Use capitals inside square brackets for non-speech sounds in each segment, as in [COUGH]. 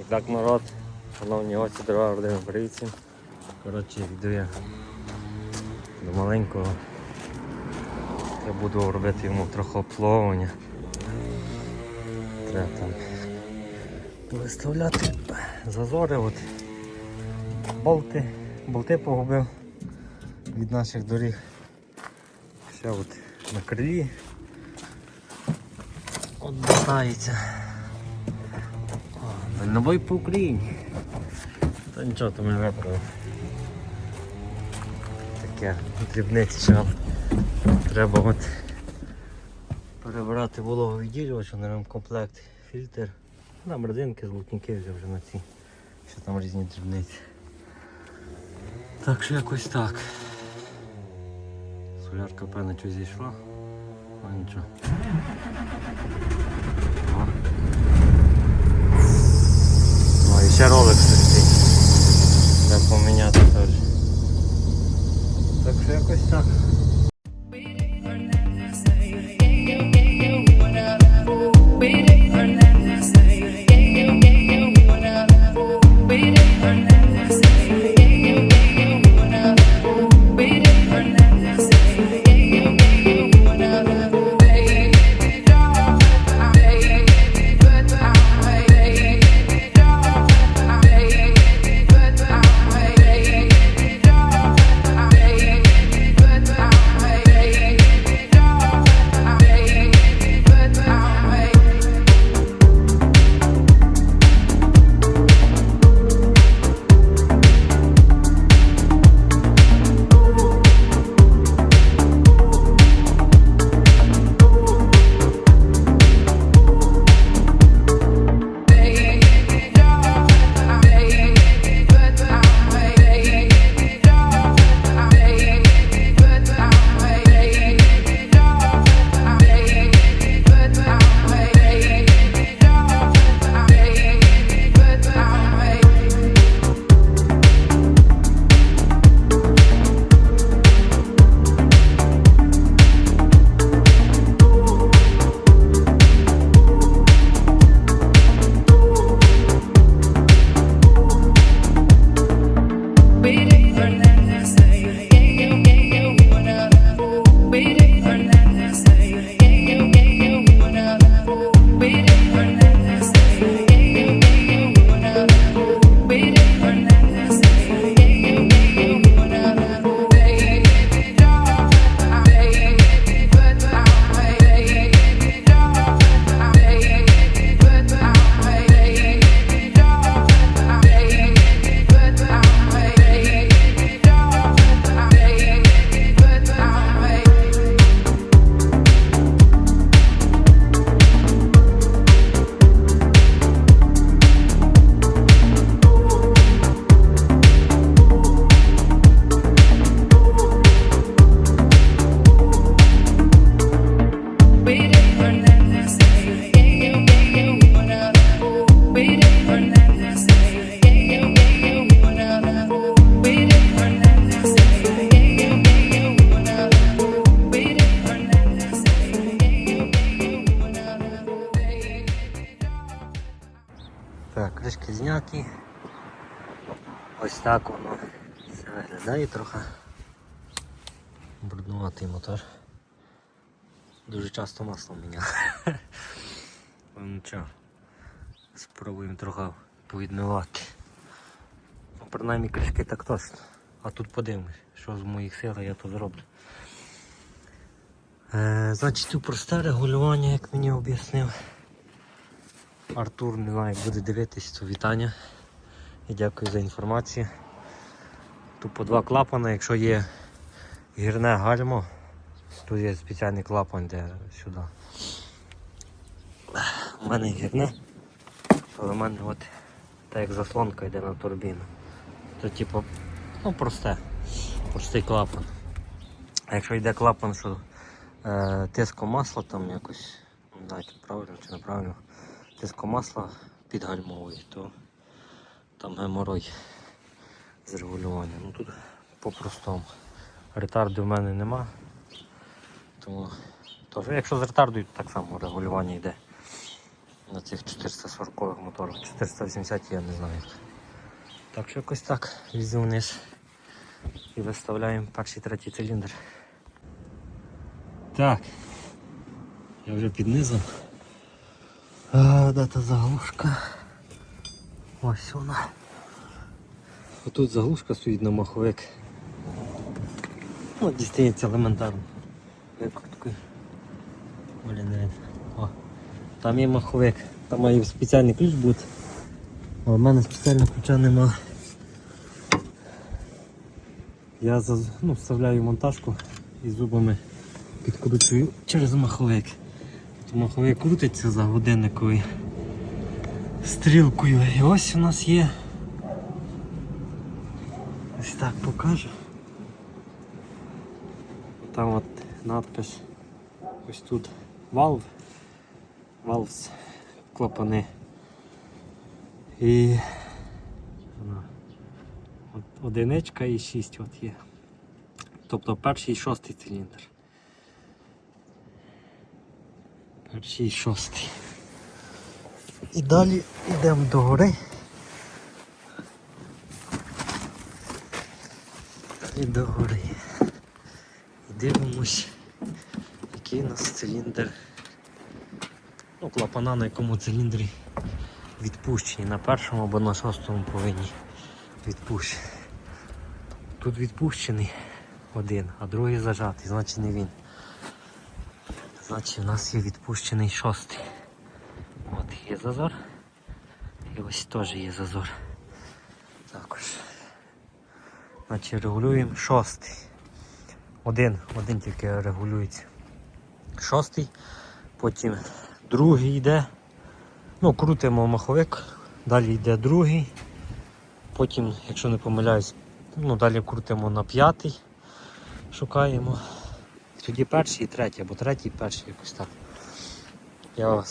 І так народ, шановні гості, дорога родина, всім. Коротше, йду я до маленького. Я буду робити йому трохи обслуговування. Треба там виставляти зазори. От. Болти, болти погубив від наших доріг. Ще от на крилі. От болтається. О, Дальнобой по Україні. Та нічого, то ми виправимо. Таке дрібниці ще треба от перебирати вологовідділювач, на комплект, фільтр. Там резинки, золотники вже вже на ці. Ще там різні дрібниці. Так що якось так. Солярка певно щось зійшла. А нічого. О. Ну і ще ролик стоїть. Треба поміняти теж. Так що якось. Так, зняті. Ось так воно все виглядає трохи. Бруднуватий мотор. Дуже часто масло міняв. [LAUGHS] Ну нічого. Спробуємо трохи повідмивати. Ну, принаймні кришки так точно. А тут подивимось, що з моїх сил я то зроблю. Е, значить, тут просте регулювання, як мені об'яснив. Артур, не знаю, як буде дивитись, то вітання. І дякую за інформацію. Тут по два клапани, якщо є гірне гальмо, тут є спеціальний клапан, де сюди. У мене гірне, але в мене от так як заслонка йде на турбіну. То типу, ну просте, простий клапан. А якщо йде клапан, що е, тиском масла там якось, не знаю, чи правильно чи неправильно, тиском масла підгальмовує, то там геморой з регулюванням. Ну тут по-простому. Ретарду в мене нема. Тому теж, якщо з ретарду, то так само регулювання йде. на цих 440 моторах. 480 я не знаю. Так що якось так ліземо вниз і виставляємо перший третій циліндр. Так. Я вже під низом. А, де та заглушка? Ось вона. Отут заглушка стоїть на маховик. Ну, дістається елементарно. Викруткою. Блін. О, там є маховик. Там має спеціальний ключ бути. А в мене спеціального ключа нема. Я ну, вставляю монтажку і зубами підкручую через маховик. От Маховик крутиться за годинниковою стрілкою. І ось у нас є. Ось так покажу. Там от надпис. Ось тут valve. Valves клапани. І. От одиничка і шість от є. Тобто перший і шостий циліндр. Перший шостий. І далі йдемо до гори. І до гори. І дивимось, який у нас циліндр. Ну, клапана на якому циліндрі відпущені. На першому або на шостому повинні відпущені. Тут відпущений один, а другий зажатий, значить не він. Значить у нас є відпущений шостий. От є зазор. І ось теж є зазор. Також. Значить регулюємо шостий. Один, один тільки регулюється. Шостий, потім другий йде. Ну, крутимо маховик, далі йде другий. Потім, якщо не помиляюсь, ну, далі крутимо на п'ятий, шукаємо. Тоді перший і третій, або третій, і перший якось так. Я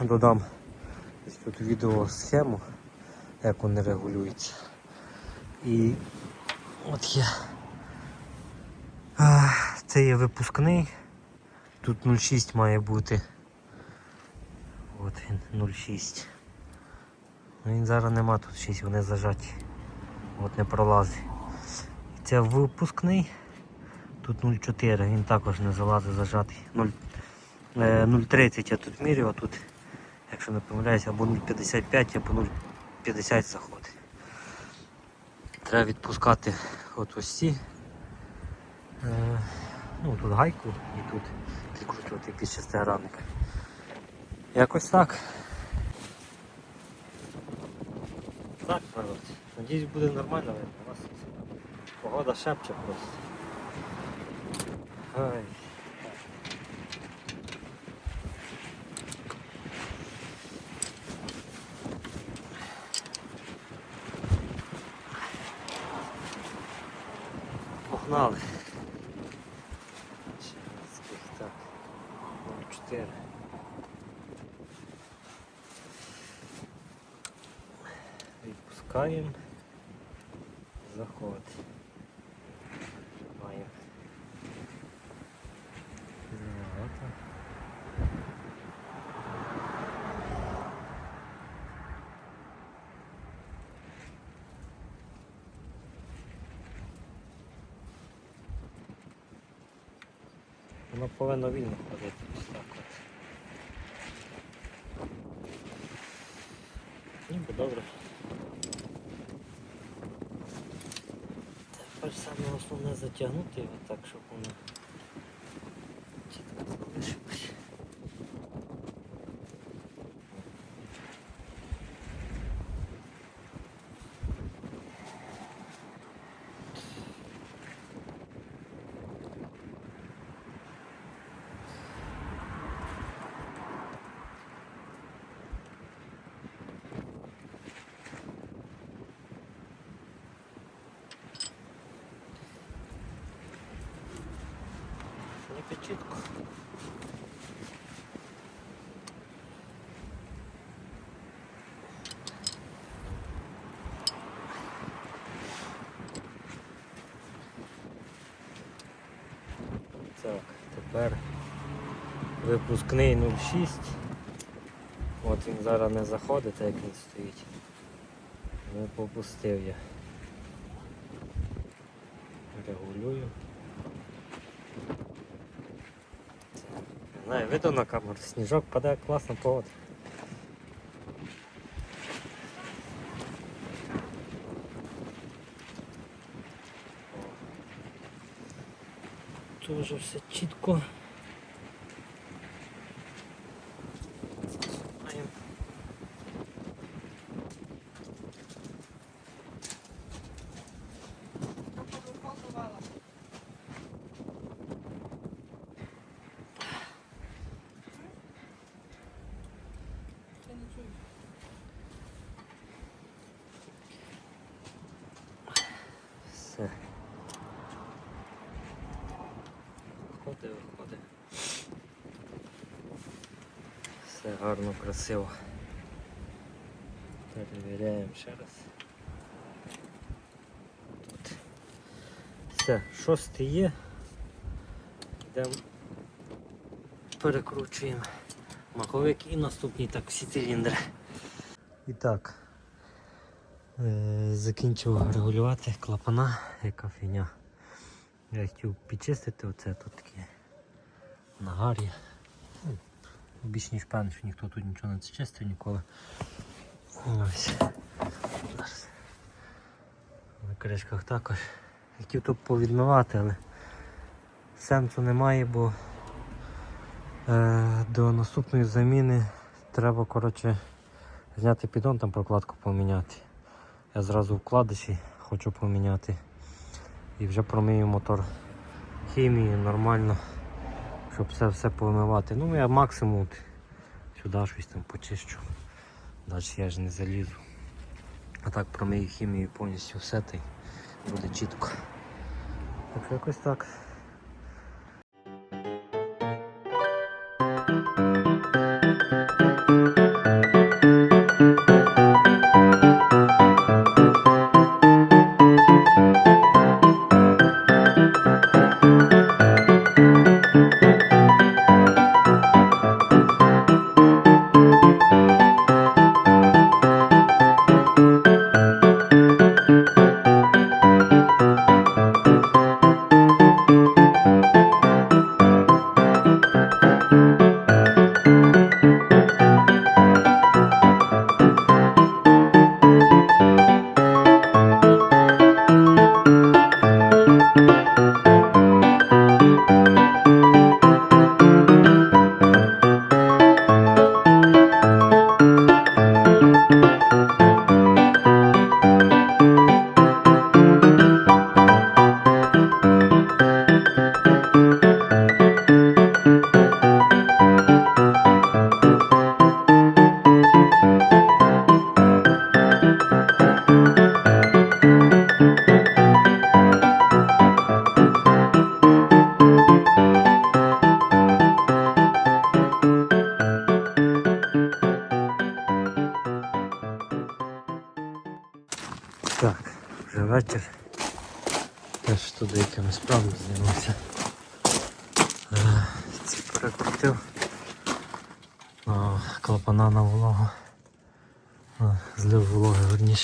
додам тут відео схему, як вони регулюються. І от є. Це є випускний. Тут 0,6 має бути. От він 0,6. Ну, Він зараз нема тут 6, вони зажаті. От не пролазить. Це випускний. Тут 0,4, він також не залазить зажатий. 0, е, 0,30 я тут міряв, а тут, якщо не помиляюсь, або 0,55, або 0,50 заходить. Треба відпускати от ось ці. Е, ну, тут гайку і тут підкручувати під шестигранник. Якось так. Так, народ. Надіюсь буде нормально. У нас погода шепче просто. Ай. Погнали. Ще раз, Так. 04. Відпускаємо. Заходить. Повинно вільно ходити. Ніби добре. Тепер саме основне затягнути його так, щоб воно чітко залишилось. Не чітко. Тепер випускний 06. От він зараз не заходить, так як він стоїть. Не попустив я. Регулюю. Не знаю, видно на камеру, сніжок падає класно погода. Вже все чітко. Все гарно, красиво. Перевіряємо ще раз. Тут. Все, шостий є. Йдемо, перекручуємо маховик і наступний так всі циліндри. І так. Е, Закінчив регулювати клапана, яка фігня. Я хотів підчистити оце тут таке нагар'я. Більш ніж певний, що ніхто тут нічого не чистив ніколи. Ось. На кришках також. Хотів тут повідмивати, але сенсу немає, бо е, до наступної заміни треба коротше, зняти піддон, там прокладку поміняти. Я зразу вкладиші хочу поміняти. І вже промию мотор хімією нормально, щоб все все помивати. Ну я максимум сюди щось там почищу. Далі я ж не залізу. А так про мою хімію повністю все та й буде чітко. Так якось. Так,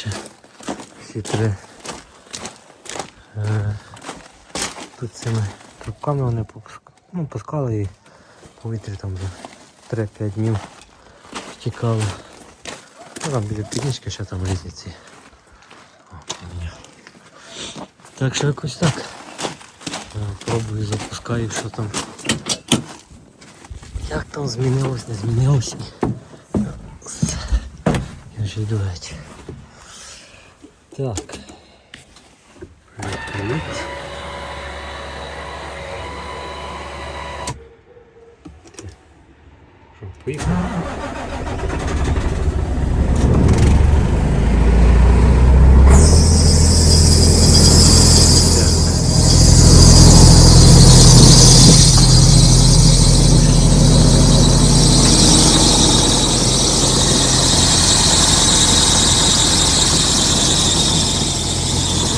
вологи. Всі три. Е, Тут цими трубками вони ну, пускали і повітря там за 3-5 днів втікало. Ну, там біля підніжки ще там різні ці. Так що якось так. Е, Пробую запускаю, що там. Як там змінилось, не змінилось. Я вже йду геть. Так. Поїхали?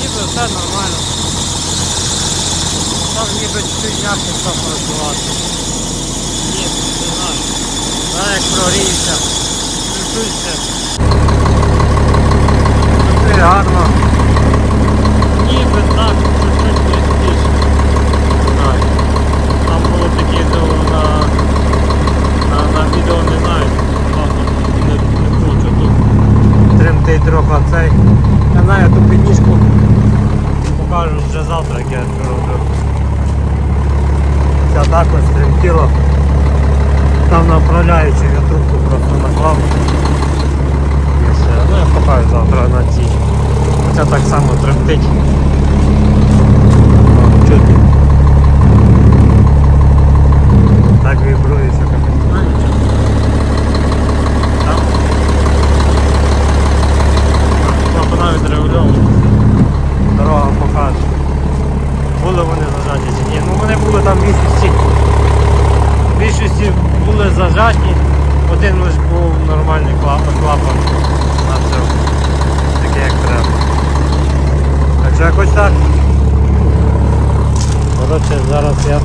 Ніби все нормально. Там ніби чуть м'яко став не прогріється, працюється. Працює гарно. Ніби так, чуть-чуть простіше. Так. Там було таке на, на, на відео не знаю. Не, не хочу тут тремтить трохи цей. Я знаю ту підніжку покажу вже завтра, як я це роблю. Ця також тремтіла. Там направляючи я трубку просто наклав. Ну я покажу завтра на цій. Хоча так само тремтить. О, Чути. Так вібрує, що капець. Ну, нічого. Там. Тобто навіть регульовано. Дорога покаже. Були вони зажаті чи ні. Ну вони були там в більшості. В більшості були зажаті. Один лише був нормальний клапан, клапан на все. Таке як треба. Так що якось так. Я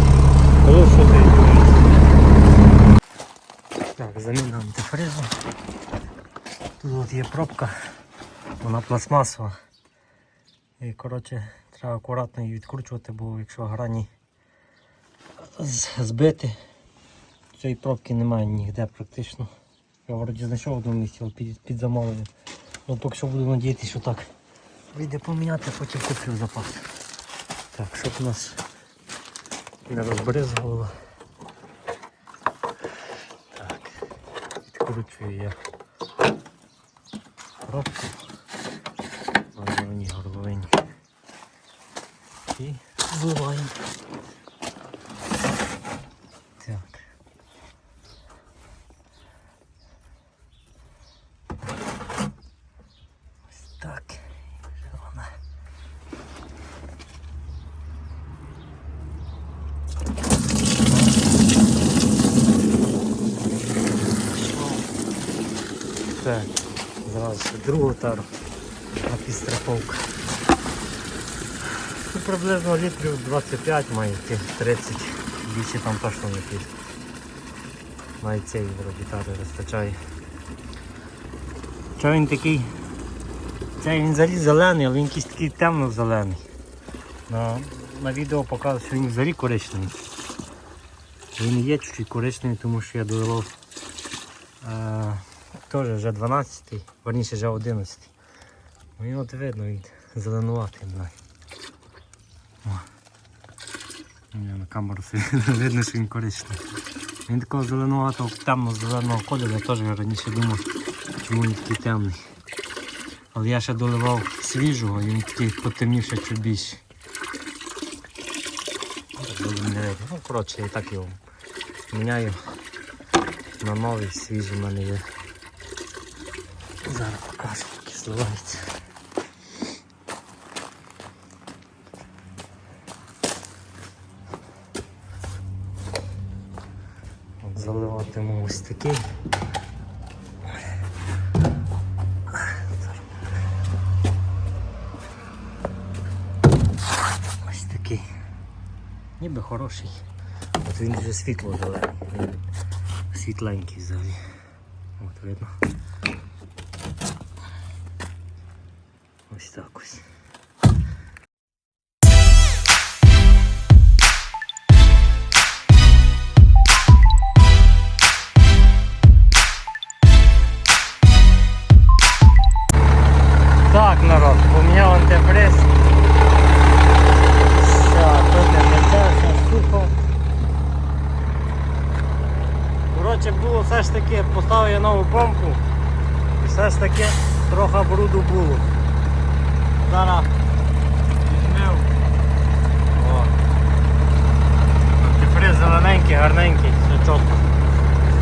буду сюди. Так, заміна антифризу. Тут от є пробка, вона пластмасова. І коротше, треба акуратно її відкручувати, бо якщо грані збити, цієї пробки немає ніде практично. Я вроді знайшов в одному місці, під, під замовлення. Ну поки що буду надіятися, що так. Вийде поміняти, потім куплю запас. Так, щоб у нас не розбризгувало. Так, відкручую я пробку на головній горловині. І зливаємо. Так. Ось так. Вже вона. Так, зразу ще другу тару на підстраховку. Ну, приблизно літрів 25 має йти, 30. Більше там точно не піде. Навіть цей вроді тари вистачає. Що він такий? Цей він взагалі зелений, але він якийсь такий темно-зелений. На, на відео показує, що він взагалі коричневий. Він є чуть-чуть коричневий, тому що я доливав е, теж вже 12-й, верніше вже 11-й. Ну от видно, він зеленуватий. О. Ні, на камеру [LAUGHS] видно, що він коричневий. Він такого зеленуватого, темно-зеленого кольору, я теж раніше думав, чому він такий темний. Але я ще доливав свіжого, і він такий потемніший чуть більше. Ну, коротше, я так його міняю на новий, свіжий в мене є. Зараз покажу, як зливається. От Заливатиму ось такий. Ось такий. Ніби хороший. От він вже світло зелений. Світленький взагалі. От видно.